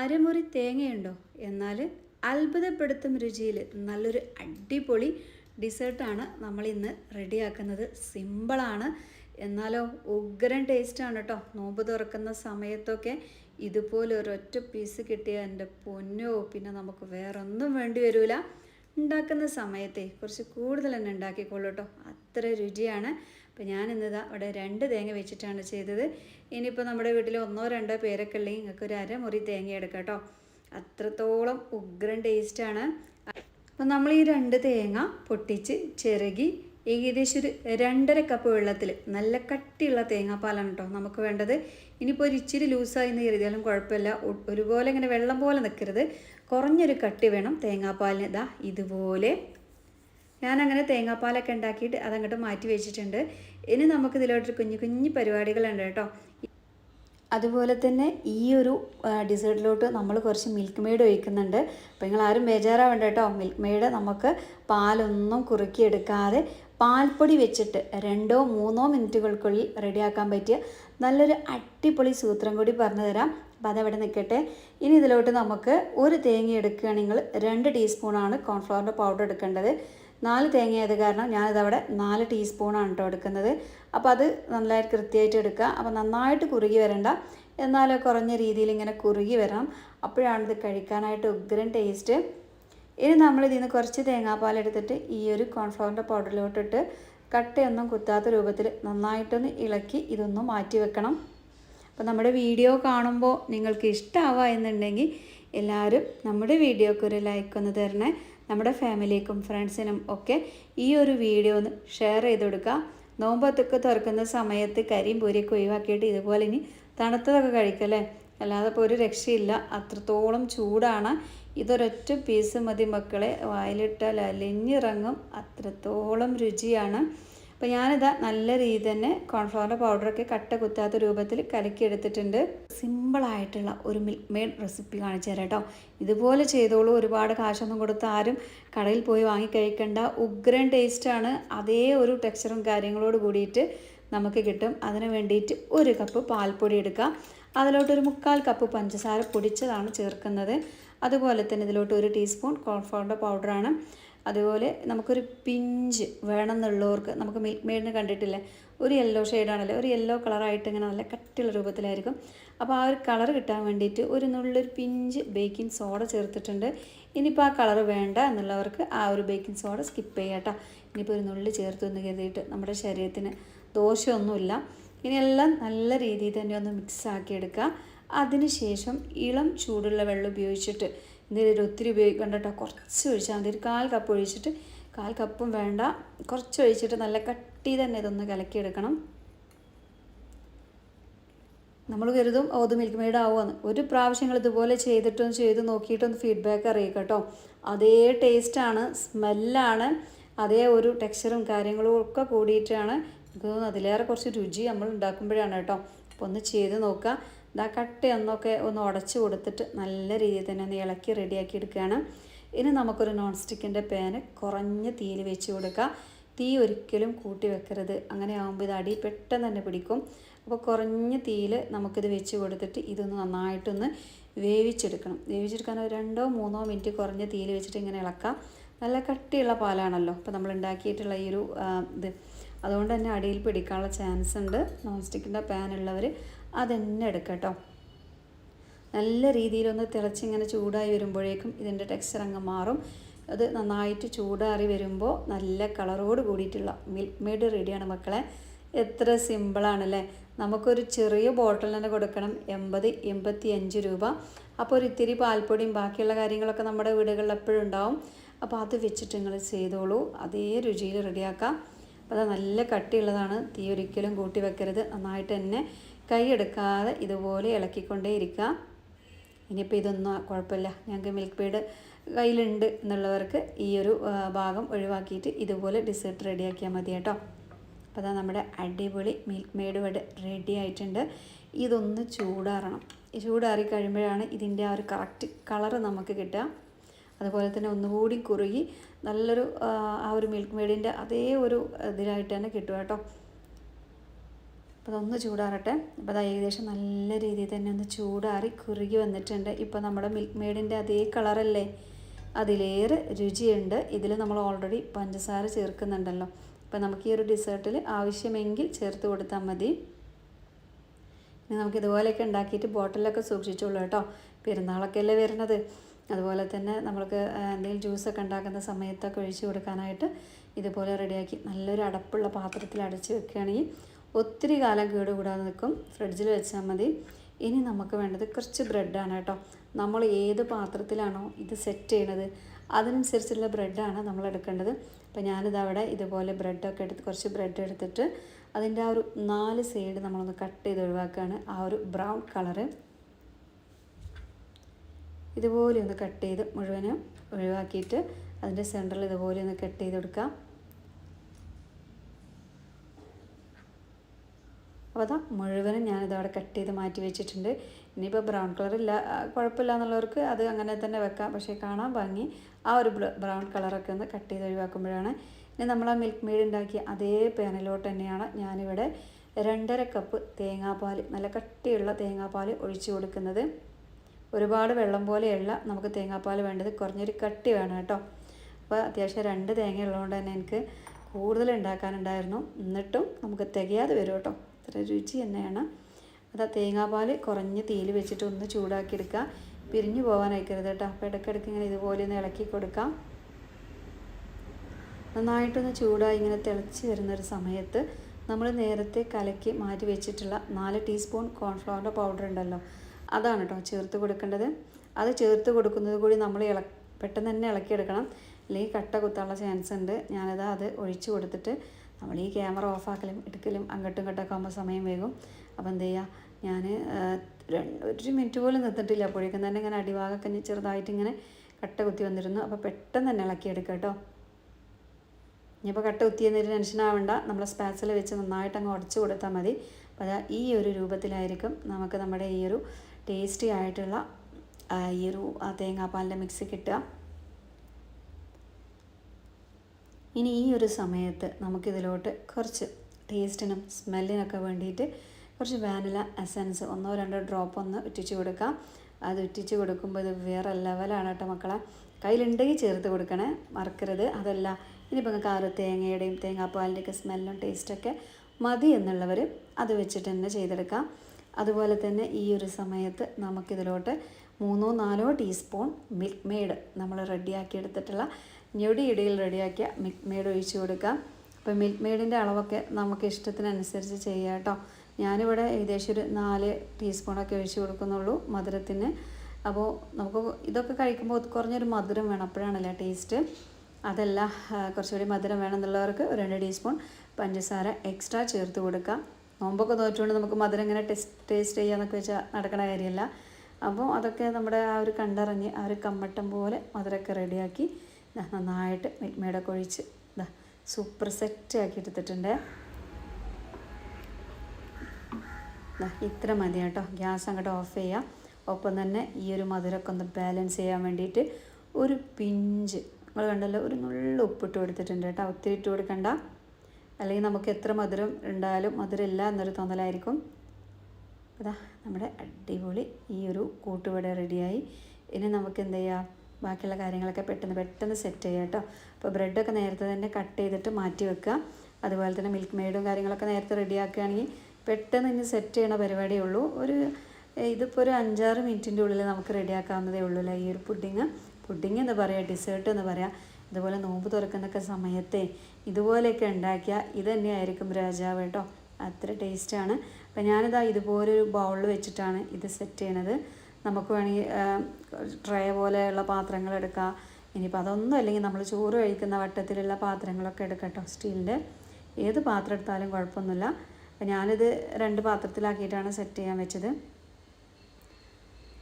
അരമുറി തേങ്ങയുണ്ടോ? എന്നാൽ അത്ഭുതപ്പെടുത്തും രുചിയിൽ നല്ലൊരു അടിപൊളി ഡിസേർട്ടാണ് നമ്മൾ ഇന്ന് റെഡിയാക്കുന്നത്. സിമ്പിളാണ്. എന്നാലോ ഉഗ്രൻ ടേസ്റ്റാണ് കേട്ടോ നോമ്പ് തുറക്കുന്ന സമയത്തൊക്കെ ഇതുപോലെ ഒരൊറ്റ പീസ് കിട്ടിയ എന്റെ പൊന്നോ പിന്നെ നമുക്ക് വേറൊന്നും വേണ്ടി വരില്ല ഉണ്ടാക്കുന്ന സമയത്തെ കുറച്ച് കൂടുതൽ തന്നെ ഉണ്ടാക്കിക്കോളൂ കേട്ടോ അത്ര രുചിയാണ്. അപ്പോൾ ഞാൻ ഇന്നിതാ അവിടെ രണ്ട് തേങ്ങ വെച്ചിട്ടാണ് ചെയ്തത്. ഇനിയിപ്പോൾ നമ്മുടെ വീട്ടിൽ ഒന്നോ രണ്ടോ പേരൊക്കെ ഉള്ളി നിങ്ങൾക്ക് ഒരു അരമുറി തേങ്ങ എടുക്കാം കേട്ടോ. അത്രത്തോളം ഉഗ്രൻ ടേസ്റ്റാണ് അപ്പം നമ്മൾ ഈ രണ്ട് തേങ്ങ പൊട്ടിച്ച് ചിരകി ഏകദേശം ഒരു രണ്ടര കപ്പ് വെള്ളത്തിൽ നല്ല കട്ടിയുള്ള തേങ്ങാപ്പാലാണ് കേട്ടോ നമുക്ക് വേണ്ടത്. ഇനിയിപ്പോൾ ഒരു ഇച്ചിരി ലൂസായി എന്ന് കരുതിയാലും കുഴപ്പമില്ല. ഒരുപോലെ ഇങ്ങനെ വെള്ളം പോലെ നിൽക്കരുത്. കുറഞ്ഞൊരു കട്ടി വേണം തേങ്ങാപ്പാലിന്. ഇതാ ഇതുപോലെ ഞാനങ്ങനെ തേങ്ങാപ്പാലൊക്കെ ഉണ്ടാക്കിയിട്ട് അതങ്ങോട്ട് മാറ്റി വെച്ചിട്ടുണ്ട്. ഇനി നമുക്ക് ഇതിലോട്ടൊരു കുഞ്ഞു കുഞ്ഞു പരിപാടികളുണ്ട് കേട്ടോ. അതുപോലെ തന്നെ ഈ ഒരു ഡിസേർട്ടിലോട്ട് നമ്മൾ കുറച്ച് മിൽക്ക് മെയ്ഡ് ഒഴിക്കുന്നുണ്ട്. അപ്പോൾ നിങ്ങൾ ആരും ബേജാറാവേണ്ട കേട്ടോ. മിൽക്ക് മെയ്ഡ് നമുക്ക് പാലൊന്നും കുറുക്കിയെടുക്കാതെ പാൽപ്പൊടി വെച്ചിട്ട് രണ്ടോ മൂന്നോ മിനിറ്റുകൾക്കുള്ളിൽ റെഡിയാക്കാൻ പറ്റിയ നല്ലൊരു അടിപൊളി സൂത്രം കൂടി പറഞ്ഞു തരാം. അപ്പോൾ അതവിടെ നിൽക്കട്ടെ. ഇനി ഇതിലോട്ട് നമുക്ക് ഒരു തേങ്ങ എടുക്കുകയാണെങ്കിൽ രണ്ട് ടീസ്പൂണാണ് കോൺഫ്ലവറിന്റെ പൗഡർ എടുക്കേണ്ടത്. നാല് തേങ്ങയായത് കാരണം ഞാനിതവിടെ നാല് ടീസ്പൂണാണ് കേട്ടോ എടുക്കുന്നത്. അപ്പോൾ അത് നന്നായിട്ട് കൃത്യമായിട്ട് എടുക്കുക. അപ്പോൾ നന്നായിട്ട് കുറുകി വരണ്ട. എന്നാലും കുറഞ്ഞ രീതിയിൽ ഇങ്ങനെ കുറുകി വരണം. അപ്പോഴാണ് ഇത് കഴിക്കാനായിട്ട് ഉഗ്രൻ ടേസ്റ്റ്. ഇനി നമ്മൾ ഇതിൽ നിന്ന് കുറച്ച് തേങ്ങാപ്പാൽ എടുത്തിട്ട് ഈ ഒരു കോൺഫ്ലവറിന്റെ പൗഡറിലോട്ടിട്ട് കട്ടയൊന്നും കുത്താത്ത രൂപത്തിൽ നന്നായിട്ടൊന്ന് ഇളക്കി ഇതൊന്ന് മാറ്റി വെക്കണം. അപ്പോൾ നമ്മുടെ വീഡിയോ കാണുമ്പോൾ നിങ്ങൾക്ക് ഇഷ്ടമാവുക എന്നുണ്ടെങ്കിൽ എല്ലാവരും നമ്മുടെ വീഡിയോക്ക് ഒരു ലൈക്ക് ഒന്ന് തരണേ. നമ്മുടെ ഫാമിലിക്കും ഫ്രണ്ട്സിനും ഒക്കെ ഈ ഒരു വീഡിയോ ഒന്ന് ഷെയർ ചെയ്ത് കൊടുക്കുക. നോമ്പത്തൊക്കെ തുറക്കുന്ന സമയത്ത് കരിയും പൂരിയൊക്കെ ഒഴിവാക്കിയിട്ട് ഇതുപോലെ ഇനി തണുത്തതൊക്കെ കഴിക്കല്ലേ അല്ലാതെ ഇപ്പോൾ ഒരു രക്ഷയില്ല. അത്രത്തോളം ചൂടാണ്. ഇതൊരൊറ്റ പീസ് മതി മക്കളെ. വായിലിട്ടാൽ അലിഞ്ഞിറങ്ങും. അത്രത്തോളം രുചിയാണ്. അപ്പോൾ ഞാനിതാ നല്ല രീതി തന്നെ കോൺഫ്ലവറിന്റെ പൗഡറൊക്കെ കട്ട കുത്താത്ത രൂപത്തിൽ കലക്കിയെടുത്തിട്ടുണ്ട്. സിമ്പിളായിട്ടുള്ള ഒരു മിൽക്ക് മെയ്ഡ് റെസിപ്പി കാണിച്ചു തരാം കേട്ടോ. ഇതുപോലെ ചെയ്തോളൂ. ഒരുപാട് കാശൊന്നും കൊടുത്ത് ആരും കടയിൽ പോയി വാങ്ങി കഴിക്കേണ്ട. ഉഗ്രൻ ടേസ്റ്റാണ് അതേ ഒരു ടെക്സ്ചറും കാര്യങ്ങളോട് കൂടിയിട്ട് നമുക്ക് കിട്ടും. അതിന് വേണ്ടിയിട്ട് ഒരു കപ്പ് പാൽപ്പൊടി എടുക്കുക അതിലോട്ടൊരു മുക്കാൽ കപ്പ് പഞ്ചസാര പൊടിച്ചതാണ് ചേർക്കുന്നത്. അതുപോലെ തന്നെ ഇതിലോട്ട് ഒരു ടീസ്പൂൺ കോൺഫ്ലവറിന്റെ പൗഡറാണ് അതുപോലെ നമുക്കൊരു പിഞ്ച് വേണമെന്നുള്ളവർക്ക് നമുക്ക് മിൽക്ക് മെയ്ഡിന് കണ്ടിട്ടില്ലേ? ഒരു യെല്ലോ ഷെയ്ഡാണല്ലോ ഒരു യെല്ലോ കളറായിട്ട് ഇങ്ങനെ നല്ല കട്ടിയുള്ള രൂപത്തിലായിരിക്കും. അപ്പോൾ ആ ഒരു കളർ കിട്ടാൻ വേണ്ടിയിട്ട് ഒരു നുള്ളൊരു പിഞ്ച് ബേക്കിംഗ് സോഡ ചേർത്തിട്ടുണ്ട്. ഇനിയിപ്പോൾ ആ കളർ വേണ്ട എന്നുള്ളവർക്ക് ആ ഒരു ബേക്കിംഗ് സോഡ സ്കിപ്പ് ചെയ്യാം കേട്ടോ ഇനിയിപ്പോൾ ഒരു നുള്ളി ചേർത്ത് എന്ന് കരുതിയിട്ട് നമ്മുടെ ശരീരത്തിന് ദോഷമൊന്നുമില്ല. ഇനിയെല്ലാം നല്ല രീതിയിൽ തന്നെ ഒന്ന് മിക്സ് ആക്കി എടുക്കുക. അതിനുശേഷം ഇളം ചൂടുള്ള വെള്ളം ഉപയോഗിച്ചിട്ട് ഇതിൽ ഒത്തിരി ഉപയോഗിക്കേണ്ട കേട്ടോ കുറച്ച് ഒഴിച്ചാൽ മതി. ഒരു കാൽ കപ്പ് ഒഴിച്ചിട്ട് കാൽ കപ്പും വേണ്ട. കുറച്ച് ഒഴിച്ചിട്ട് നല്ല കട്ടി തന്നെ ഇതൊന്ന് കലക്കിയെടുക്കണം. നമ്മൾ കരുതും ഓത് മിൽക്ക് മെയ്ഡ് ആവുമെന്ന് ഒരു പ്രാവശ്യങ്ങൾ ഇതുപോലെ ചെയ്തിട്ടൊന്ന് ചെയ്ത് നോക്കിയിട്ടൊന്ന് ഫീഡ്ബാക്ക് അറിയിക്കുക കേട്ടോ. അതേ ടേസ്റ്റാണ് സ്മെല്ലാണ് അതേ ഒരു ടെക്സ്ചറും കാര്യങ്ങളും ഒക്കെ കൂടിയിട്ടാണ്. തോന്നുന്നു അതിലേറെ കുറച്ച് രുചി നമ്മൾ ഉണ്ടാക്കുമ്പോഴാണ് കേട്ടോ. അപ്പോൾ ഒന്ന് ചെയ്ത് നോക്കുക. ഇതാ കട്ടയൊന്നൊക്കെ ഒന്ന് ഉടച്ചു കൊടുത്തിട്ട് നല്ല രീതിയിൽ തന്നെ ഒന്ന് ഇളക്കി റെഡിയാക്കി എടുക്കുകയാണ്. ഇനി നമുക്കൊരു നോൺ സ്റ്റിക്കിന്റെ പാന് കുറഞ്ഞ തീയിൽ വെച്ച് കൊടുക്കുക തീ ഒരിക്കലും കൂട്ടി വെക്കരുത്. അങ്ങനെ ആകുമ്പോൾ ഇത് അടി പെട്ടെന്ന് തന്നെ പിടിക്കും. അപ്പോൾ കുറഞ്ഞ തീയിൽ നമുക്കിത് വെച്ച് കൊടുത്തിട്ട് ഇതൊന്ന് നന്നായിട്ടൊന്ന് വേവിച്ചെടുക്കണം. വേവിച്ചെടുക്കാൻ ഒരു രണ്ടോ മൂന്നോ മിനിറ്റ് കുറഞ്ഞ തീയിൽ വെച്ചിട്ട് ഇങ്ങനെ ഇളക്കാം. നല്ല കട്ടിയുള്ള പാലാണല്ലോ. അപ്പോൾ നമ്മൾ ഉണ്ടാക്കിയിട്ടുള്ള ഈ ഒരു ഇത്. അതുകൊണ്ട് തന്നെ അടിയിൽ പിടിക്കാനുള്ള ചാൻസ് ഉണ്ട്. നോൺ സ്റ്റിക്കിന്റെ പാൻ ഉള്ളവർ അതെന്നെ എടുക്കട്ടോ. കേട്ടോ നല്ല രീതിയിലൊന്ന് തിളച്ചിങ്ങനെ ചൂടായി വരുമ്പോഴേക്കും ഇതിന്റെ ടെക്സ്ചർ അങ്ങ് മാറും. അത് നന്നായിട്ട് ചൂടാറി വരുമ്പോൾ നല്ല കളറോട് കൂടിയിട്ടുള്ള മിൽക്ക് മെയ്ഡ് റെഡിയാണ് മക്കളെ. എത്ര സിമ്പിളാണല്ലേ നമുക്കൊരു ചെറിയ ബോട്ടിൽ തന്നെ കൊടുക്കണം. എൺപത് എൺപത്തി അഞ്ച് രൂപ. അപ്പോൾ ഒരു ഇത്തിരി പാൽപ്പൊടിയും ബാക്കിയുള്ള കാര്യങ്ങളൊക്കെ നമ്മുടെ വീടുകളിൽ എപ്പോഴും ഉണ്ടാവും. അപ്പോൾ അത് വെച്ചിട്ട് നിങ്ങൾ ചെയ്തോളൂ. അതേ രുചിയിൽ റെഡിയാക്കാം അപ്പോൾ അത് നല്ല കട്ടിയുള്ളതാണ്. തീ ഒരിക്കലും കൂട്ടി വെക്കരുത്. നന്നായിട്ട് തന്നെ കൈ എടുക്കാതെ ഇതുപോലെ ഇളക്കിക്കൊണ്ടേ ഇരിക്കുക. ഇനിയിപ്പോൾ ഇതൊന്നും കുഴപ്പമില്ല. ഞങ്ങൾക്ക് മിൽക്ക് മെയ്ഡ് കയ്യിലുണ്ട് എന്നുള്ളവർക്ക് ഈ ഒരു ഭാഗം ഒഴിവാക്കിയിട്ട് ഇതുപോലെ ഡിസേർട്ട് റെഡിയാക്കിയാൽ മതി കേട്ടോ. അപ്പോൾ അതാ നമ്മുടെ അടിപൊളി മിൽക്ക് മെയ്ഡ് ഇവിടെ റെഡി ആയിട്ടുണ്ട്. ഇതൊന്ന് ചൂടാറണം. ചൂടാറി കഴിയുമ്പോഴാണ് ഇതിന്റെ ആ ഒരു കറക്റ്റ് കളറ് നമുക്ക് കിട്ടുക. അതുപോലെ തന്നെ ഒന്നുകൂടി കുറുകി നല്ലൊരു ആ, ആ ഒരു മിൽക്ക് മെയ്ഡിന്റെ അതേ ഒരു ഇതിലായിട്ട് തന്നെ കിട്ടുക കേട്ടോ. അപ്പോൾ അതൊന്ന് ചൂടാറട്ടെ. അപ്പോൾ അത് ഏകദേശം നല്ല രീതിയിൽ തന്നെ ഒന്ന് ചൂടാറി കുറുകി വന്നിട്ടുണ്ട്. ഇപ്പോൾ നമ്മുടെ മിൽക്ക് മെയ്ഡിന്റെ അതേ കളറല്ലേ? അതിലേറെ രുചിയുണ്ട്. ഇതിൽ നമ്മൾ ഓൾറെഡി പഞ്ചസാര ചേർക്കുന്നുണ്ടല്ലോ. അപ്പോൾ നമുക്ക് ഈ ഒരു ഡിസേർട്ടിൽ ആവശ്യമെങ്കിൽ ചേർത്ത് കൊടുത്താൽ മതി. ഇനി നമുക്ക് ഇതുപോലെയൊക്കെ ഉണ്ടാക്കിയിട്ട് ബോട്ടിലൊക്കെ സൂക്ഷിച്ചോളൂ കേട്ടോ. പെരുന്നാളൊക്കെ അല്ലേ വരുന്നത്. അതുപോലെ തന്നെ നമ്മൾക്ക് എന്തെങ്കിലും ജ്യൂസൊക്കെ ഉണ്ടാക്കുന്ന സമയത്തൊക്കെ ഒഴിച്ചു കൊടുക്കാനായിട്ട് ഇതുപോലെ റെഡിയാക്കി നല്ലൊരു അടപ്പുള്ള പാത്രത്തിൽ അടച്ച് വെക്കുകയാണെങ്കിൽ ഒത്തിരി കാലം കേടുകൂടാതെ നിൽക്കും. ഫ്രിഡ്ജിൽ വെച്ചാൽ മതി. ഇനി നമുക്ക് വേണ്ടത് കുറച്ച് ബ്രെഡാണ് കേട്ടോ. നമ്മൾ ഏത് പാത്രത്തിലാണോ ഇത് സെറ്റ് ചെയ്യണത് അതിനനുസരിച്ചുള്ള ബ്രെഡാണ് നമ്മൾ എടുക്കേണ്ടത്. അപ്പോൾ ഞാനിത് അവിടെ ഇതുപോലെ ബ്രെഡൊക്കെ എടുത്ത് കുറച്ച് ബ്രെഡ് എടുത്തിട്ട് അതിന്റെ ആ ഒരു നാല് സൈഡ് നമ്മളൊന്ന് കട്ട് ചെയ്ത് ഒഴിവാക്കുകയാണ്. ആ ഒരു ബ്രൗൺ കളറ്. ഇതുപോലെ ഒന്ന് കട്ട് ചെയ്ത് മുഴുവനും ഒഴിവാക്കിയിട്ട് അതിന്റെ സെന്ററിൽ ഇതുപോലെ ഒന്ന് കട്ട് ചെയ്ത് കൊടുക്കാം. അപ്പോൾ അതാ മുഴുവനും ഞാനിത് അവിടെ കട്ട് ചെയ്ത് മാറ്റി വെച്ചിട്ടുണ്ട്. ഇനിയിപ്പോൾ ബ്രൗൺ കളർ ഇല്ല കുഴപ്പമില്ല എന്നുള്ളവർക്ക് അത് അങ്ങനെ തന്നെ വെക്കാം. പക്ഷേ കാണാൻ ഭംഗി. ആ ഒരു ബ്രൗൺ കളറൊക്കെ ഒന്ന് കട്ട് ചെയ്ത് ഒഴിവാക്കുമ്പോഴാണ് ഇനി നമ്മൾ ആ മിൽക്ക് മെയ്ഡ് ഉണ്ടാക്കിയ അതേ പാനിലോട്ട് തന്നെയാണ് ഞാനിവിടെ രണ്ടര കപ്പ് തേങ്ങാപ്പാൽ നല്ല കട്ടിയുള്ള തേങ്ങാപ്പാൽ ഒഴിച്ചു കൊടുക്കുന്നത്. ഒരുപാട് വെള്ളം പോലെയല്ല നമുക്ക് തേങ്ങാപ്പാൽ വേണ്ടത്. കുറഞ്ഞൊരു കട്ടി വേണം കേട്ടോ. അപ്പോൾ അത്യാവശ്യം രണ്ട് തേങ്ങ ഉള്ളതുകൊണ്ട് തന്നെ എനിക്ക് കൂടുതൽ ഉണ്ടാക്കാനുണ്ടായിരുന്നു എന്നിട്ടും നമുക്ക് തികയാതെ വരും കേട്ടോ. അത്ര രുചി തന്നെയാണ്. അത് തേങ്ങാപ്പാൽ കുറഞ്ഞ് തീയിൽ വെച്ചിട്ട് ഒന്ന് ചൂടാക്കിയെടുക്കുക. പിരിഞ്ഞു പോകാൻ അയക്കരുത് കേട്ടോ. അപ്പോൾ ഇടയ്ക്കിടയ്ക്ക് ഇങ്ങനെ ഇതുപോലെ ഒന്ന് ഇളക്കി കൊടുക്കാം. നന്നായിട്ടൊന്ന് ചൂടായി ഇങ്ങനെ തിളച്ച് വരുന്നൊരു സമയത്ത് നമ്മൾ നേരത്തെ കലക്കി മാറ്റി വെച്ചിട്ടുള്ള നാല് ടീസ്പൂൺ കോൺഫ്ലവറിന്റെ പൗഡർ ഉണ്ടല്ലോ. അതാണ് കേട്ടോ ചേർത്ത് കൊടുക്കേണ്ടത്. അത് ചേർത്ത് കൊടുക്കുന്നത് കൂടി നമ്മൾ ഇള പെട്ടെന്ന് തന്നെ ഇളക്കിയെടുക്കണം. അല്ലെങ്കിൽ കട്ട കുത്താനുള്ള ചാൻസ് ഉണ്ട്. ഞാനത് അത് ഒഴിച്ചു കൊടുത്തിട്ട് നമ്മൾ ഈ ക്യാമറ ഓഫാക്കലും എടുക്കലും അങ്ങോട്ടും ഇങ്ങോട്ടൊക്കെ ആകുമ്പോൾ സമയം വേഗം അപ്പോൾ എന്ത് ചെയ്യുക ഞാൻ ഒരു മിനിറ്റ് പോലും നിർത്തിട്ടില്ല അപ്പോഴേക്കും തന്നെ ഇങ്ങനെ അടിഭാഗമൊക്കെ ചെറുതായിട്ട് ഇങ്ങനെ കട്ട കുത്തി വന്നിരുന്നു. അപ്പോൾ പെട്ടെന്ന് തന്നെ ഇളക്കിയെടുക്കുക കേട്ടോ. ഇനിയിപ്പോൾ കട്ട കുത്തിയെന്നൊരു ആവണ്ട നമ്മൾ സ്പാച്ചിൽ വെച്ച് നന്നായിട്ട് അങ്ങ് ഉടച്ചു കൊടുത്താൽ മതി. അപ്പോൾ അതാ ഈ ഒരു രൂപത്തിലായിരിക്കും നമുക്ക് നമ്മുടെ ഈ ഒരു ടേസ്റ്റി ആയിട്ടുള്ള ഈ ഒരു തേങ്ങാപ്പാലിന്റെ മിക്സ് കിട്ടുക. ഇനി ഈ ഒരു സമയത്ത് നമുക്കിതിലോട്ട് കുറച്ച് ടേസ്റ്റിനും സ്മെല്ലിനൊക്കെ വേണ്ടിയിട്ട് കുറച്ച് വാനില എസൻസ് ഒന്നോ രണ്ടോ ഡ്രോപ്പ് ഒന്ന് ഇറ്റിച്ച് കൊടുക്കാം. അത് ഇറ്റിച്ച് കൊടുക്കുമ്പോൾ ഇത് വേറെ ലെവലാണ് കേട്ടോ മക്കളെ. കയ്യിലുണ്ടെങ്കിൽ ചേർത്ത് കൊടുക്കണേ മറക്കരുത്. അതല്ല ഇനിയിപ്പോൾ നിങ്ങൾക്ക് ആ ഒരു തേങ്ങയുടെയും തേങ്ങാപ്പാലിന്റെയൊക്കെ സ്മെല്ലും ടേസ്റ്റൊക്കെ മതി എന്നുള്ളവർ അത് വെച്ചിട്ട് തന്നെ ചെയ്തെടുക്കാം. അതുപോലെ തന്നെ ഈ ഒരു സമയത്ത് നമുക്കിതിലോട്ട് മൂന്നോ നാലോ ടീസ്പൂൺ മിൽക്ക് മെയ്ഡ് നമ്മൾ റെഡിയാക്കി എടുത്തിട്ടുള്ള ഞൊടിയിടയിൽ റെഡിയാക്കിയ മിൽക്ക് മെയ്ഡ് ഒഴിച്ച് കൊടുക്കാം. അപ്പോൾ മിൽക്ക് മെയ്ഡിന്റെ അളവൊക്കെ നമുക്ക് ഇഷ്ടത്തിനനുസരിച്ച് ചെയ്യാം കേട്ടോ. ഞാനിവിടെ ഏകദേശം ഒരു നാല് ടീസ്പൂണൊക്കെ ഒഴിച്ച് കൊടുക്കുന്നുള്ളൂ മധുരത്തിന്. അപ്പോൾ നമുക്ക് ഇതൊക്കെ കഴിക്കുമ്പോൾ കുറഞ്ഞൊരു മധുരം വേണം. അപ്പോഴാണല്ലേ ടേസ്റ്റ്. അതല്ല കുറച്ചുകൂടി മധുരം വേണമെന്നുള്ളവർക്ക് ഒരു രണ്ട് ടീസ്പൂൺ പഞ്ചസാര എക്സ്ട്രാ ചേർത്ത് കൊടുക്കാം. നോമ്പൊക്കെ തോറ്റുകൊണ്ട് നമുക്ക് മധുരം ഇങ്ങനെ ടെസ്റ്റ് ടേസ്റ്റ് ചെയ്യാമെന്നൊക്കെ വെച്ചാൽ നടക്കണ കാര്യമല്ല. അപ്പോൾ അതൊക്കെ നമ്മുടെ ആ ഒരു കണ്ടറിഞ്ഞ് ആ ഒരു കമ്മട്ടം പോലെ മധുരമൊക്കെ റെഡിയാക്കി നന്നായിട്ട് മിൽക്ക് മെയ്ഡൊക്കെ ഒഴിച്ച് ഇതാ സൂപ്പർ സെറ്റ് ആക്കി എടുത്തിട്ടുണ്ട്. ഇത്ര മതി കേട്ടോ. ഗ്യാസ് അങ്ങോട്ട് ഓഫ് ചെയ്യാം. ഒപ്പം തന്നെ ഈ ഒരു മധുരമൊക്കെ ഒന്ന് ബാലൻസ് ചെയ്യാൻ വേണ്ടിയിട്ട് ഒരു പിഞ്ച് നിങ്ങൾ കണ്ടല്ലോ ഒരു നുള്ള ഉപ്പിട്ട് കൊടുത്തിട്ടുണ്ട് കേട്ടോ. ഒത്തിരി ഇട്ട് കൊടുക്കണ്ട. അല്ലെങ്കിൽ നമുക്ക് എത്ര മധുരം ഉണ്ടായാലും മധുരം ഇല്ല എന്നൊരു തോന്നലായിരിക്കും. അതാ നമ്മുടെ അടിപൊളി ഈ ഒരു കൂട്ടുവട റെഡിയായി. ഇനി നമുക്ക് എന്ത് ചെയ്യാം? ബാക്കിയുള്ള കാര്യങ്ങളൊക്കെ പെട്ടെന്ന് പെട്ടെന്ന് സെറ്റ് ചെയ്യാം കേട്ടോ. അപ്പോൾ ബ്രെഡൊക്കെ നേരത്തെ തന്നെ കട്ട് ചെയ്തിട്ട് മാറ്റി വെക്കുക. അതുപോലെ തന്നെ മിൽക്ക് മെയ്ഡും കാര്യങ്ങളൊക്കെ നേരത്തെ റെഡിയാക്കുകയാണെങ്കിൽ പെട്ടെന്ന് ഇനി സെറ്റ് ചെയ്യണ പരിപാടിയേ ഉള്ളൂ. ഒരു ഇതിപ്പോൾ ഒരു അഞ്ചാറ് മിനിറ്റിന്റെ ഉള്ളിൽ നമുക്ക് റെഡിയാക്കാവുന്നതേ ഉള്ളൂ അല്ലേ ഈ ഒരു പുഡിങ് പുഡിങ് എന്ന് പറയുക ഡിസേർട്ട് എന്ന് പറയാം. അതുപോലെ നോമ്പ് തുറക്കുന്നൊക്കെ സമയത്തെ ഇതുപോലെയൊക്കെ ഉണ്ടാക്കിയാൽ ഇത് തന്നെയായിരിക്കും രാജാവ് കേട്ടോ. അത്ര ടേസ്റ്റാണ് അപ്പം ഞാനിതാ ഇതുപോലൊരു ബൗളിൽ വെച്ചിട്ടാണ് ഇത് സെറ്റ് ചെയ്യണത്. നമുക്ക് വേണമെങ്കിൽ ട്രേ പോലെയുള്ള പാത്രങ്ങൾ എടുക്കാം. ഇനിയിപ്പോൾ അതൊന്നും അല്ലെങ്കിൽ നമ്മൾ ചോറ് കഴിക്കുന്ന വട്ടത്തിലുള്ള പാത്രങ്ങളൊക്കെ എടുക്കട്ടോ കേട്ടോ സ്റ്റീലിന്റെ ഏത് പാത്രം എടുത്താലും കുഴപ്പമൊന്നുമില്ല. ഞാനിത് രണ്ട് പാത്രത്തിലാക്കിയിട്ടാണ് സെറ്റ് ചെയ്യാൻ വെച്ചത്.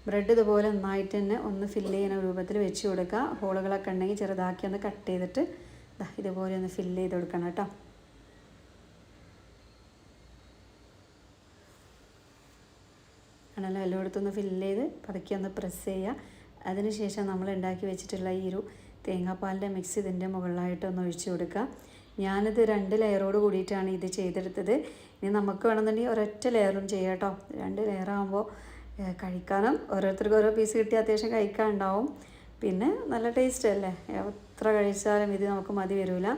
ബ്രെഡ് ഇതുപോലെ നന്നായിട്ട് തന്നെ ഒന്ന് ഫില്ല് ചെയ്യുന്ന രൂപത്തിൽ വെച്ച് കൊടുക്കുക. ഹോളുകളൊക്കെ ഉണ്ടെങ്കിൽ ചെറുതാക്കി ഒന്ന് കട്ട് ചെയ്തിട്ട് ഇതുപോലെ ഒന്ന് ഫില്ല് ചെയ്ത് കൊടുക്കണം കേട്ടോ. ആണല്ലോ എല്ലായിടത്തും ഒന്ന് ഫില്ല് ചെയ്ത് പതുക്കി ഒന്ന് പ്രസ് ചെയ്യുക. അതിനുശേഷം നമ്മൾ ഉണ്ടാക്കി വെച്ചിട്ടുള്ള ഈ ഒരു തേങ്ങാപ്പാലിന്റെ മിക്സ് ഇതിന്റെ മുകളിലായിട്ട് ഒന്ന് ഒഴിച്ചു കൊടുക്കുക. ഞാനിത് രണ്ട് ലെയറോട് കൂടിയിട്ടാണ് ഇത് ചെയ്തെടുത്തത്. ഇനി നമുക്ക് വേണമെന്നുണ്ടെങ്കിൽ ഒരൊറ്റ ലെയറും ചെയ്യാം രണ്ട് ലെയറാകുമ്പോൾ കഴിക്കാനും ഓരോരുത്തർക്കും ഓരോ പീസ് കിട്ടി അത്യാവശ്യം കഴിക്കാനുണ്ടാവും പിന്നെ നല്ല ടേസ്റ്റ് അല്ലേ? എത്ര കഴിച്ചാലും ഇത് നമുക്ക് മതി വരില്ല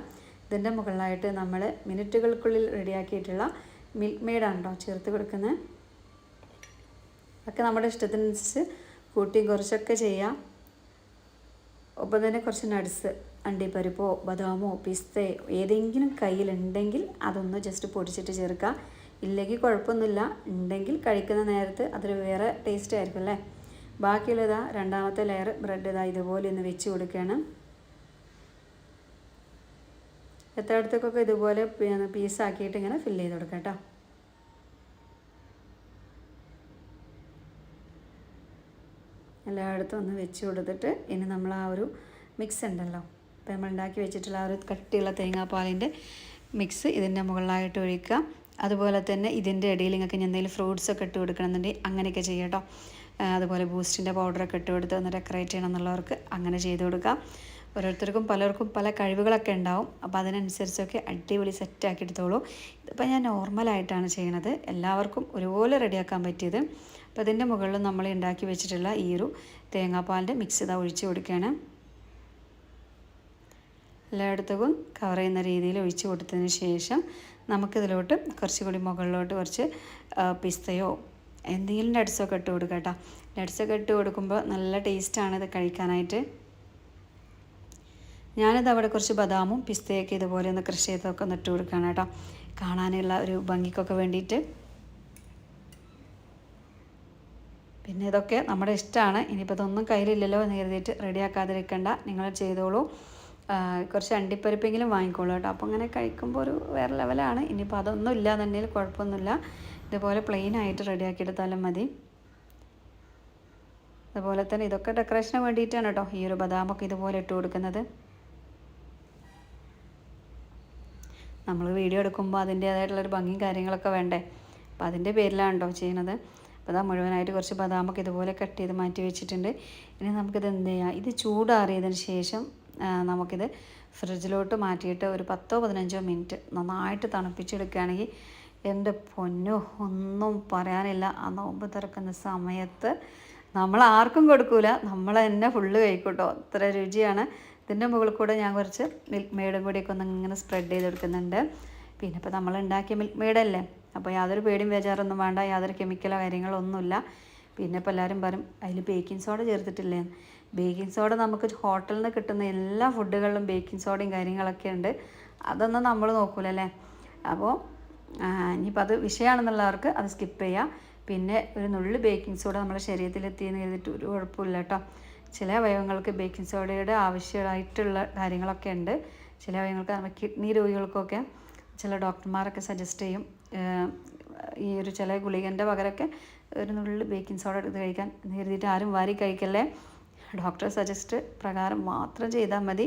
ഇതിന്റെ മുകളിലായിട്ട് നമ്മൾ മിനിറ്റുകൾക്കുള്ളിൽ റെഡിയാക്കിയിട്ടുള്ള മിൽക്ക് മെയ്ഡാണ് കേട്ടോ ചേർത്ത് കൊടുക്കുന്നത്. ഒക്കെ നമ്മുടെ ഇഷ്ടത്തിനനുസരിച്ച് കൂട്ടി കുറച്ചൊക്കെ ചെയ്യാം. ഒപ്പം തന്നെ കുറച്ച് നട്സ് അണ്ടിപ്പരിപ്പോ ബദാമോ പിസ്തയോ ഏതെങ്കിലും കയ്യിലുണ്ടെങ്കിൽ അതൊന്ന് ജസ്റ്റ് പൊടിച്ചിട്ട് ചേർക്കുക. ഇല്ലെങ്കിൽ കുഴപ്പമൊന്നുമില്ല. ഉണ്ടെങ്കിൽ കഴിക്കുന്ന നേരത്ത് അതൊരു വേറെ ടേസ്റ്റ് ആയിരിക്കും അല്ലേ? ബാക്കിയുള്ളതാ രണ്ടാമത്തെ ലെയർ ബ്രെഡ് ഇതാ ഇതുപോലെ ഒന്ന് വെച്ച് കൊടുക്കുകയാണ്. എത്ര അടുത്തൊക്കെ ഇതുപോലെ പീസാക്കിയിട്ട് ഇങ്ങനെ ഫില്ല് ചെയ്ത് കൊടുക്കാം കേട്ടോ. എല്ലായിടത്തും ഒന്ന് വെച്ച് കൊടുത്തിട്ട് ഇനി നമ്മൾ ആ ഒരു മിക്സ് ഉണ്ടല്ലോ. അപ്പോൾ നമ്മൾ ഉണ്ടാക്കി വെച്ചിട്ടുള്ള ആ ഒരു കട്ടിയുള്ള തേങ്ങാപ്പാലിന്റെ മിക്സ് ഇതിന്റെ മുകളിലായിട്ട് ഒഴിക്കുക. അതുപോലെ തന്നെ ഇതിന്റെ ഇടയിൽ നിങ്ങൾക്ക് ഇനി എന്തെങ്കിലും ഫ്രൂട്ട്സ് ഒക്കെ ഇട്ട് കൊടുക്കണമെന്നുണ്ടെങ്കിൽ അങ്ങനെയൊക്കെ ചെയ്യാം കേട്ടോ അതുപോലെ ബൂസ്റ്റിന്റെ പൗഡറൊക്കെ ഇട്ട് കൊടുത്ത് ഒന്ന് ഡെക്കറേറ്റ് ചെയ്യണം എന്നുള്ളവർക്ക് അങ്ങനെ ചെയ്ത് കൊടുക്കാം ഓരോരുത്തർക്കും പലർക്കും പല കഴിവുകളൊക്കെ ഉണ്ടാവും. അപ്പോൾ അതിനനുസരിച്ചൊക്കെ അടിപൊളി സെറ്റാക്കി എടുത്തോളൂ. ഇതിപ്പോൾ ഞാൻ നോർമലായിട്ടാണ് ചെയ്യണത്. എല്ലാവർക്കും ഒരുപോലെ റെഡിയാക്കാൻ പറ്റിയത്. അപ്പോൾ അതിന്റെ മുകളിൽ നമ്മൾ ഉണ്ടാക്കി വെച്ചിട്ടുള്ള ഈ ഒരു തേങ്ങാപ്പാലിന്റെ മിക്സ് ഇതാ ഒഴിച്ച് കൊടുക്കുകയാണ്. എല്ലായിടത്തും കവർ ചെയ്യുന്ന രീതിയിൽ ഒഴിച്ച് കൊടുത്തതിന് ശേഷം നമുക്കിതിലോട്ട് കുറച്ചുകൂടി മുകളിലോട്ട് കുറച്ച് പിസ്തയോ എന്തെങ്കിലും നട്സൊക്കെ ഇട്ട് കൊടുക്കുക കേട്ടോ. നട്സൊക്കെ ഇട്ട് കൊടുക്കുമ്പോൾ നല്ല ടേസ്റ്റാണ് ഇത് കഴിക്കാനായിട്ട്. ഞാനിത് അവിടെ കുറച്ച് ബദാമും പിസ്തയൊക്കെ ഇതുപോലെ ഒന്ന് കൃഷി ചെയ്തൊക്കെ ഒന്ന് ഇട്ട് കൊടുക്കുകയാണ് കേട്ടോ. കാണാനുള്ള ഒരു ഭംഗിക്കൊക്കെ വേണ്ടിയിട്ട്. പിന്നെ ഇതൊക്കെ നമ്മുടെ ഇഷ്ടമാണ്. ഇനിയിപ്പോൾ ഇതൊന്നും കയ്യിലില്ലല്ലോ എന്ന് കരുതിയിട്ട് റെഡിയാക്കാതിരിക്കണ്ട നിങ്ങൾ ചെയ്തോളൂ. കുറച്ച് അണ്ടിപ്പരിപ്പെങ്കിലും വാങ്ങിക്കോളൂ കേട്ടോ. അപ്പോൾ അങ്ങനെ കഴിക്കുമ്പോൾ ഒരു വേറെ ലെവലാണ് ഇനിയിപ്പോൾ അതൊന്നും ഇല്ല എന്നുണ്ടെങ്കിൽ കുഴപ്പമൊന്നുമില്ല. ഇതുപോലെ പ്ലെയിൻ ആയിട്ട് റെഡിയാക്കി മതി. അതുപോലെ തന്നെ ഇതൊക്കെ ഡെക്കറേഷന് വേണ്ടിയിട്ടാണ് കേട്ടോ ഈ ഒരു ബദാമൊക്കെ ഇതുപോലെ ഇട്ട് കൊടുക്കുന്നത്. നമ്മൾ വീഡിയോ എടുക്കുമ്പോൾ അതിന്റേതായിട്ടുള്ളൊരു ഭംഗിയും കാര്യങ്ങളൊക്കെ വേണ്ടേ? അപ്പോൾ അതിന്റെ പേരിലാണ് കേട്ടോ ചെയ്യുന്നത്. അപ്പോൾ അതാ മുഴുവനായിട്ട് കുറച്ച് ബദാമൊക്കെ ഇതുപോലെ കട്ട് ചെയ്ത് മാറ്റി വെച്ചിട്ടുണ്ട്. ഇനി നമുക്കിത് എന്ത് ചെയ്യാം? ഇത് ചൂടാറിയതിന് ശേഷം നമുക്കിത് ഫ്രിഡ്ജിലോട്ട് മാറ്റിയിട്ട് ഒരു പത്തോ പതിനഞ്ചോ മിനിറ്റ് നന്നായിട്ട് തണുപ്പിച്ചെടുക്കുകയാണെങ്കിൽ എന്റെ പൊന്നോ ഒന്നും പറയാനില്ല. ആ നോമ്പ് തുറക്കുന്ന സമയത്ത് നമ്മൾ ആർക്കും കൊടുക്കൂല. നമ്മൾ തന്നെ ഫുള്ള് കഴിക്കൂട്ടോ. അത്ര രുചിയാണ്. ഇതിന്റെ മുകളിൽ കൂടെ ഞാൻ കുറച്ച് മിൽക്ക് മെയ്ഡും കൂടിയൊക്കെ ഒന്ന് ഇങ്ങനെ സ്പ്രെഡ് ചെയ്തെടുക്കുന്നുണ്ട്. പിന്നെ ഇപ്പോൾ നമ്മൾ ഉണ്ടാക്കിയ മിൽക്ക് മെയ്ഡല്ലേ അപ്പോൾ യാതൊരു പേടിയും ബേജാറൊന്നും വേണ്ട യാതൊരു കെമിക്കലോ കാര്യങ്ങളോ ഒന്നുമില്ല. പിന്നെ ഇപ്പോൾ എല്ലാവരും പറയും അതിൽ ബേക്കിംഗ് സോഡ ചേർത്തിട്ടില്ലേ? ബേക്കിംഗ് സോഡ നമുക്ക് ഹോട്ടലിൽ നിന്ന് കിട്ടുന്ന എല്ലാ ഫുഡുകളിലും ബേക്കിംഗ് സോഡയും കാര്യങ്ങളൊക്കെ ഉണ്ട്. അതൊന്നും നമ്മൾ നോക്കൂല അല്ലേ? അപ്പോൾ ഇനിയിപ്പോൾ അത് വിഷയമാണെന്നുള്ളവർക്ക് അത് സ്കിപ്പ് ചെയ്യാം. പിന്നെ ഒരു നുള്ളു ബേക്കിംഗ് സോഡ നമ്മുടെ ശരീരത്തിലെത്തിയെന്ന് കരുതിയിട്ട് ഒരു കുഴപ്പമില്ല കേട്ടോ. ചില അവയവങ്ങൾക്ക് ബേക്കിംഗ് സോഡയുടെ ആവശ്യമായിട്ടുള്ള കാര്യങ്ങളൊക്കെ ഉണ്ട്. ചില അവയവങ്ങൾക്ക് നമ്മുടെ കിഡ്നി രോഗികൾക്കൊക്കെ ചില ഡോക്ടർമാരൊക്കെ സജസ്റ്റ് ചെയ്യും. ഈ ഒരു ചില ഗുളികന്റെ പകരമൊക്കെ ഒരു നുള്ളിൽ ബേക്കിംഗ് സോഡ എടുത്ത് കഴിക്കാൻ കരുതിയിട്ട് ആരും വാരി കഴിക്കല്ലേ? ഡോക്ടർ സജസ്റ്റ് പ്രകാരം മാത്രം ചെയ്താൽ മതി.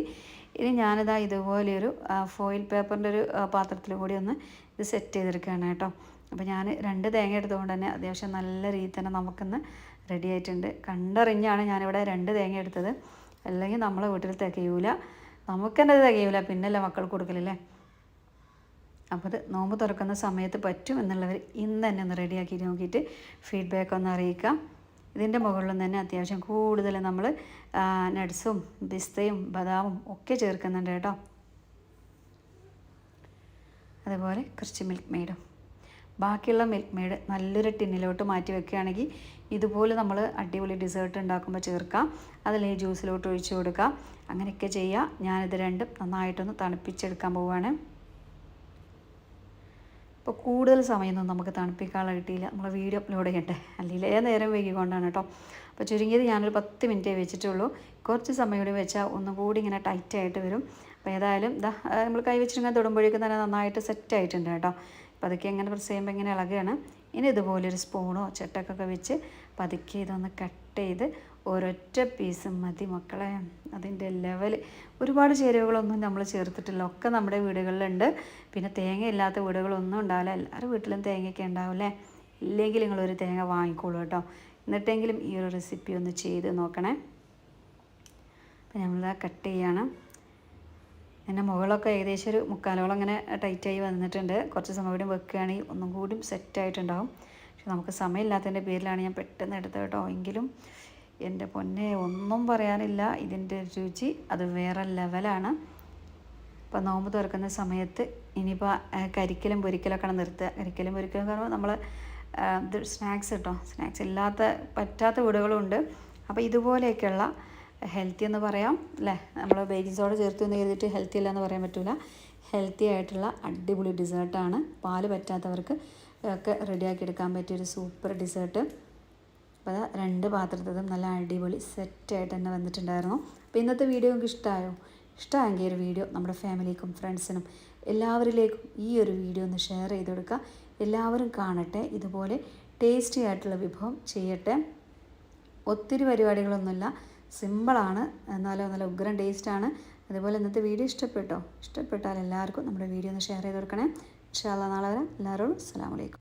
ഇനി ഞാനിതാ ഇതുപോലെയൊരു ഫോയിൽ പേപ്പറിന്റെ ഒരു പാത്രത്തിൽ കൂടി ഒന്ന് ഇത് സെറ്റ് ചെയ്തെടുക്കുകയാണ് കേട്ടോ. അപ്പോൾ ഞാൻ രണ്ട് തേങ്ങ എടുത്തുകൊണ്ട് തന്നെ അത്യാവശ്യം നല്ല രീതിയിൽ തന്നെ നമുക്കിന്ന് റെഡി ആയിട്ടുണ്ട്. കണ്ടറിഞ്ഞാണ് ഞാനിവിടെ രണ്ട് തേങ്ങ എടുത്തത്. അല്ലെങ്കിൽ നമ്മളെ വീട്ടിൽ തികയൂല. നമുക്ക് തികയൂല. പിന്നല്ലേ മക്കൾക്ക് കൊടുക്കലല്ലേ അപ്പോൾ അത് നോമ്പ് തുറക്കുന്ന സമയത്ത് പറ്റും എന്നുള്ളവർ ഇന്ന് തന്നെ ഒന്ന് റെഡിയാക്കി നോക്കിയിട്ട് ഫീഡ്ബാക്ക് ഒന്ന് അറിയിക്കാം. ഇതിന്റെ മുകളിലും തന്നെ അത്യാവശ്യം കൂടുതൽ നമ്മൾ നട്ട്സും പിസ്തയും ബദാമും ഒക്കെ ചേർക്കുന്നുണ്ട് കേട്ടോ. അതുപോലെ കുറച്ച് മിൽക്ക് മെയ്ഡും ബാക്കിയുള്ള മിൽക്ക് മെയ്ഡ് നല്ലൊരു ടിന്നിലോട്ട് മാറ്റി വെക്കുകയാണെങ്കിൽ ഇതുപോലെ നമ്മൾ അടിപൊളി ഡിസേർട്ട് ഉണ്ടാക്കുമ്പോൾ ചേർക്കാം. അതിൽ ഈ ജ്യൂസിലോട്ട് ഒഴിച്ചു കൊടുക്കാം. അങ്ങനെയൊക്കെ ചെയ്യുക. ഞാനിത് രണ്ടും നന്നായിട്ടൊന്ന് തണുപ്പിച്ചെടുക്കാൻ പോവുകയാണ്. ഇപ്പോൾ കൂടുതൽ സമയമൊന്നും നമുക്ക് തണുപ്പിക്കാനുള്ള കിട്ടിയില്ല. നമ്മൾ വീഡിയോ അപ്ലോഡ് ചെയ്യട്ടെ. അല്ലെങ്കിൽ നേരം വൈകിക്കൊണ്ടാണ് കേട്ടോ. അപ്പോൾ ചുരുങ്ങിയത് ഞാനൊരു പത്ത് മിനിറ്റേ വെച്ചിട്ടുള്ളൂ. കുറച്ച് സമയം കൂടി വെച്ചാൽ ഒന്നും കൂടി ഇങ്ങനെ ടൈറ്റായിട്ട് വരും. അപ്പോൾ ഏതായാലും ഇതാ നമ്മൾ കൈ വെച്ചിങ്ങനെ തൊടുമ്പോഴേക്കും തന്നെ നന്നായിട്ട് സെറ്റ് ആയിട്ടുണ്ട് കേട്ടോ. അപ്പോൾ അതൊക്കെ എങ്ങനെ പ്രസ് ചെയ്യുമ്പോൾ ഇങ്ങനെ ഇളകുകയാണ് ഇനി ഇതുപോലൊരു സ്പൂണോ ചട്ടക്കൊക്കെ വെച്ച് പതുക്കെ ഇതൊന്ന് കട്ട് ചെയ്ത് ഒരൊറ്റ പീസ് മതി മക്കളെ. അതിന്റെ ലെവൽ ഒരുപാട് ചേരുവകളൊന്നും നമ്മൾ ചേർത്തിട്ടില്ല. ഒക്കെ നമ്മുടെ വീടുകളിലുണ്ട്. പിന്നെ തേങ്ങ ഇല്ലാത്ത വീടുകളൊന്നും ഉണ്ടാവില്ല. എല്ലാവരും വീട്ടിലും തേങ്ങയൊക്കെ ഉണ്ടാവില്ലേ ഇല്ലെങ്കിൽ നിങ്ങളൊരു തേങ്ങ വാങ്ങിക്കോളൂ കേട്ടോ. എന്നിട്ടെങ്കിലും ഈ ഒരു റെസിപ്പി ഒന്ന് ചെയ്ത് നോക്കണേ. അപ്പം നമ്മൾ കട്ട് ചെയ്യണം. എന്റെ മുകളൊക്കെ ഏകദേശം ഒരു മുക്കാലോളം അങ്ങനെ ടൈറ്റായി വന്നിട്ടുണ്ട്. കുറച്ച് സമയം കൂടി വെക്കുകയാണെങ്കിൽ ഒന്നും കൂടി സെറ്റായിട്ടുണ്ടാവും പക്ഷെ നമുക്ക് സമയമില്ലാത്തതിന്റെ പേരിലാണ് ഞാൻ പെട്ടെന്ന് എടുത്തത് കേട്ടോ. എങ്കിലും എന്റെ പൊന്നെ ഒന്നും പറയാനില്ല. ഇതിന്റെ രുചി അത് വേറെ ലെവലാണ്. ഇപ്പം നോമ്പ് തുറക്കുന്ന സമയത്ത് ഇനിയിപ്പോൾ കരിക്കലും പൊരിക്കലൊക്കെ നിർത്തുക. കരിക്കലും പൊരിക്കലും പറയുമ്പോൾ നമ്മൾ ഇത് സ്നാക്സ് കേട്ടോ സ്നാക്സ് ഇല്ലാത്ത പറ്റാത്ത വീടുകളും ഉണ്ട്. അപ്പോൾ ഇതുപോലെയൊക്കെയുള്ള ഹെൽത്തി എന്ന് പറയാം. അല്ലേ? നമ്മൾ ബേക്കിംഗ് സോഡ ചേർത്ത് എന്ന് കരുതിയിട്ട് ഹെൽത്തി അല്ല എന്ന് പറയാൻ പറ്റില്ല ഹെൽത്തി ആയിട്ടുള്ള അടിപൊളി ഡിസേർട്ടാണ്. പാൽ പറ്റാത്തവർക്ക് ഒക്കെ റെഡിയാക്കി എടുക്കാൻ പറ്റിയൊരു സൂപ്പർ ഡിസേർട്ട്. അപ്പോൾ രണ്ട് പാത്രത്തതും നല്ല അടിപൊളി സെറ്റായിട്ട് തന്നെ വന്നിട്ടുണ്ടായിരുന്നു. അപ്പോൾ ഇന്നത്തെ വീഡിയോ നിങ്ങൾക്ക് ഇഷ്ടമായോ ഇഷ്ടമായെങ്കിൽ ഒരു വീഡിയോ നമ്മുടെ ഫാമിലിക്കും ഫ്രണ്ട്സിനും എല്ലാവരിലേക്കും ഈ ഒരു വീഡിയോ ഒന്ന് ഷെയർ ചെയ്ത് കൊടുക്കുക എല്ലാവരും കാണട്ടെ. ഇതുപോലെ ടേസ്റ്റി ആയിട്ടുള്ള വിഭവം ചെയ്യട്ടെ. ഒത്തിരി പരിപാടികളൊന്നുമില്ല. സിമ്പിളാണ് എന്നാലും നല്ല ഉഗ്രം ടേസ്റ്റാണ് അതുപോലെ ഇന്നത്തെ വീഡിയോ ഇഷ്ടപ്പെട്ടോ? ഇഷ്ടപ്പെട്ടാൽ എല്ലാവർക്കും നമ്മുടെ വീഡിയോ ഒന്ന് ഷെയർ ചെയ്ത് കൊടുക്കണേ. ഇൻഷാല്ല നാളെ വരാം. എല്ലാവരോടും അസ്സാം വലൈക്കും